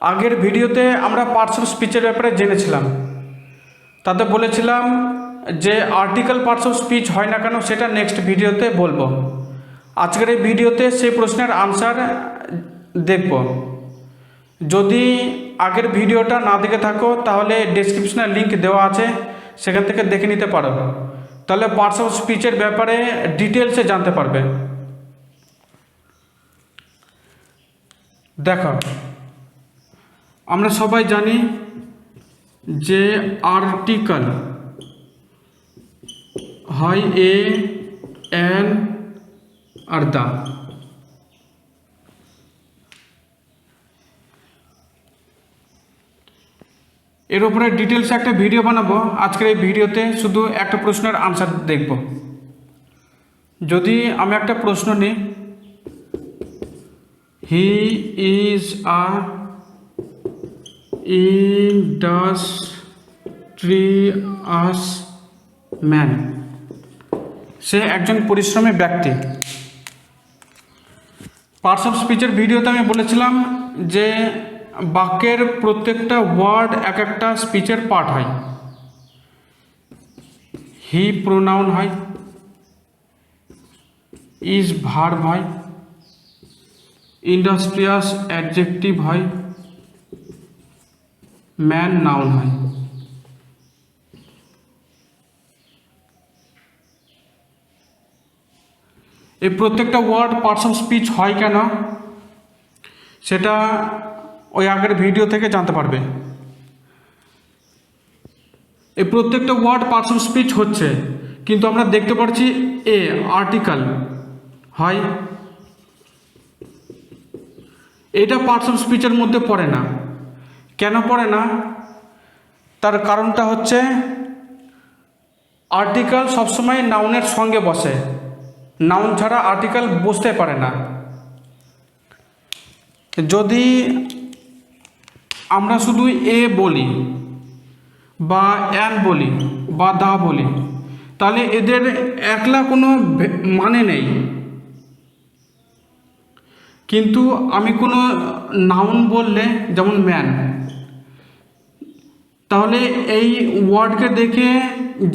আগের ভিডিওতে আমরা পার্টস অফ স্পিচের ব্যাপারে জেনেছিলাম। তাতে বলেছিলাম যে আর্টিকেল পার্টস অফ স্পিচ হয় না কেন সেটা নেক্সট ভিডিওতে বলব। আজকের এই ভিডিওতে সেই প্রশ্নের আনসার দেখব। যদি আগের ভিডিওটা না দেখে থাকো, তাহলে ডেসক্রিপশনে লিংক দেওয়া আছে, সেখান থেকে দেখে নিতে পারো। তাহলে পার্টস অফ স্পিচের ব্যাপারে ডিটেলসে জানতে পারবে। দেখো আমরা সবাই জানি যে আর্টিকেল হয় এ এন আর দা। এর উপরে ডিটেলস একটা ভিডিও বানাবো। আজকের এই ভিডিওতে শুধু একটা প্রশ্নের আনসার দেখব। যদি আমি একটা প্রশ্ন নিই he is a industrious man সে একজন পরিশ্রমী ব্যক্তি। পার্টস অফ স্পিচের ভিডিওতে আমি বলেছিলাম যে বাক্যের প্রত্যেকটা ওয়ার্ড এক একটা স্পিচের পার্ট হয়। হি প্রোনাউন হয়। ইজ ভার্ব হয়। ইন্ডাস্ট্রিয়াস অ্যাডজেক্টিভ হয়। ম্যান নাউন হয়। এই প্রত্যেকটা ওয়ার্ড পার্টস অফ স্পিচ হয় কেন? সেটা ওই আগের ভিডিও থেকে জানতে পারবে। এই প্রত্যেকটা ওয়ার্ড পার্টস অফ স্পিচ হচ্ছে, কিন্তু আমরা দেখতে পাচ্ছি এ, আর্টিকেল হয়। এটা পার্টস অফ স্পিচের মধ্যে পড়ে না। কেন পড়ে না? তার কারণটা হচ্ছে আর্টিকেল সবসময় নাউনের সঙ্গে বসে। নাউন ছাড়া আর্টিকেল বসতে পারে না। যদি আমরা শুধু এ বলি বা অ্যান বলি বা দা বলি, তাহলে এদের একলা কোনো মানে নেই। কিন্তু আমি কোনো নাউন বললে, যেমন ম্যান তাহলে এই ওয়ার্ডকে দেখে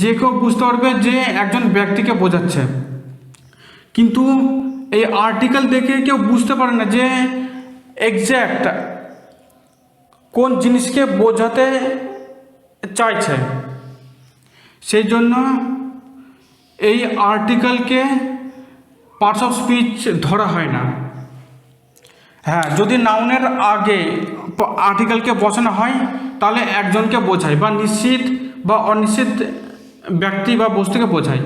যে কেউ বুঝতে পারবে যে একজন ব্যক্তিকে বোঝাচ্ছে। কিন্তু এই আর্টিকেল দেখে কেউ বুঝতে পারে না যে এক্স্যাক্ট কোন জিনিসকে বোঝাতে চাইছে। সেই জন্য এই আর্টিকেলকে পার্টস অফ স্পিচ ধরা হয় না। হ্যাঁ যদি নাউনের আগে আর্টিকেলকে বসানো হয় তাহলে একজনকে বোঝায় বা নিশ্চিত বা অনিশ্চিত ব্যক্তি বা বস্তুকে বোঝায়।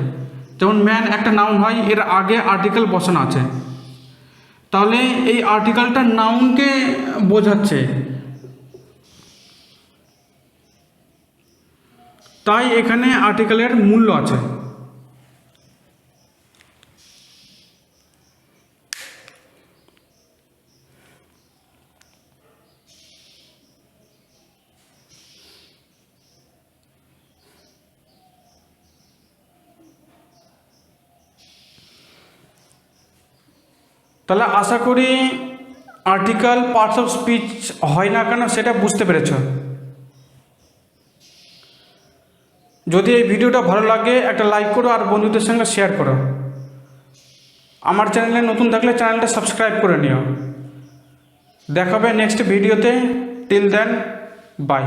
যেমন ম্যান একটা নাউন হয়, এর আগে আর্টিকেল বসানো আছে। তাহলে এই আর্টিকেলটা নাউনকে বোঝাচ্ছে। তাই এখানে আর্টিকেলের মূল্য আছে। তাহলে আশা করি আর্টিকেল পার্টস অফ স্পিচ হয় না কেন সেটা বুঝতে পেরেছ। যদি এই ভিডিওটা ভালো লাগে, একটা লাইক করো আর বন্ধুদের সঙ্গে শেয়ার করো। আমার চ্যানেলে নতুন থাকলে চ্যানেলটা সাবস্ক্রাইব করে নিও। দেখাবে নেক্সট ভিডিওতে টিল দেন বাই